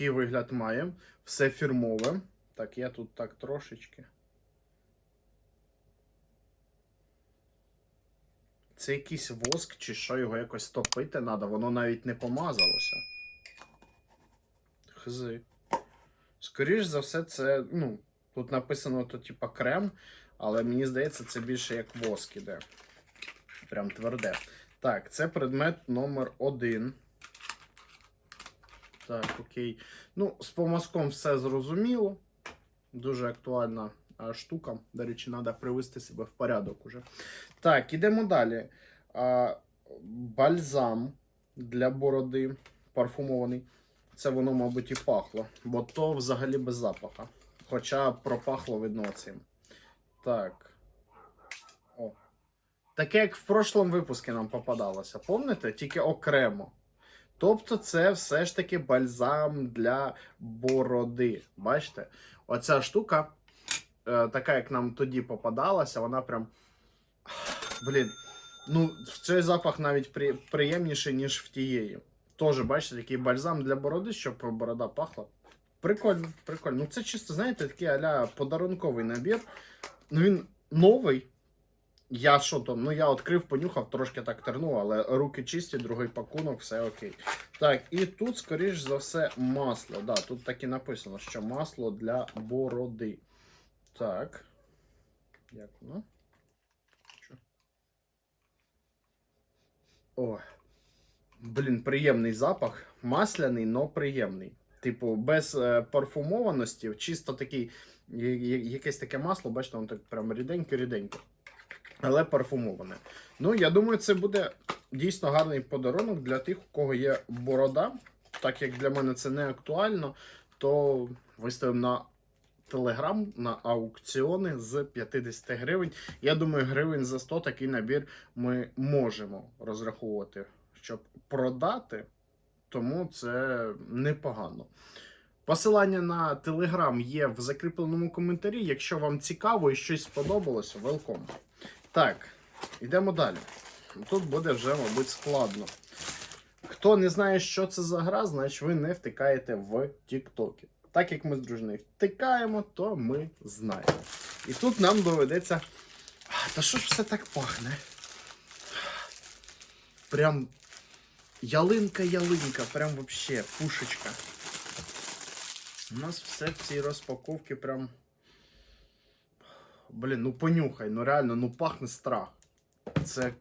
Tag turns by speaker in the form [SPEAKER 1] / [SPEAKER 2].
[SPEAKER 1] такий вигляд має. Все фірмове. Так, я тут так трошечки. Це якийсь воск, чи що його якось топити треба, воно навіть не помазалося. Хзи. Скоріш за все, це, ну, тут написано, то, типа, крем, але мені здається, це більше як воск іде. Прям тверде. Так, це предмет номер один. Так, окей. Ну, з помазком все зрозуміло. Дуже актуальна штука. До речі, треба привести себе в порядок уже. Так, ідемо далі. А, бальзам для бороди парфумований. Це воно, мабуть, і пахло, бо то взагалі без запаха. Хоча пропахло видно цим. Так. О. Таке, як в прошлому випуску нам попадалося. Помните? Тільки окремо. Тобто, це все ж таки бальзам для бороди. Бачите? Оця штука, е, така, як нам тоді попадалася, вона прям. Блін. Ну, цей запах навіть при... приємніший, ніж в тієї. Тоже, бачите, такий бальзам для бороди, щоб борода пахла. Прикольно, прикольно. Ну, це чисто, знаєте, такий аля подарунковий набір. Ну, він новий. Я що там, ну я відкрив, понюхав, трошки так тернув, але руки чисті, другий пакунок, все окей. Так, і тут, скоріш за все, масло. Да, тут так і написано, що масло для бороди. Так. Як воно? О. Блін, приємний запах. Масляний, но приємний. Типу, без е, парфумованості, чисто такий, якесь таке масло, бачите, воно так прям ріденьке-ріденьке. Але парфумоване. Ну, я думаю, це буде дійсно гарний подарунок для тих, у кого є борода. Так як для мене це не актуально, то виставимо на телеграм на аукціони з 50 гривень. Я думаю, гривень за 100 такий набір ми можемо розраховувати, щоб продати, тому це непогано. Посилання на телеграм є в закріпленому коментарі. Якщо вам цікаво і щось сподобалося, велком. Так, йдемо далі. Тут буде вже, мабуть, складно. Хто не знає, що це за гра, значить ви не втикаєте в Тіктокі. Так як ми з дружиною втикаємо, то ми знаємо. І тут нам доведеться. Та що ж все так пахне? Прям ялинка-ялинка, прям вообще пушечка. У нас все в цій розпаковці прям. Блін, ну понюхай, ну реально, ну пахне страх. Це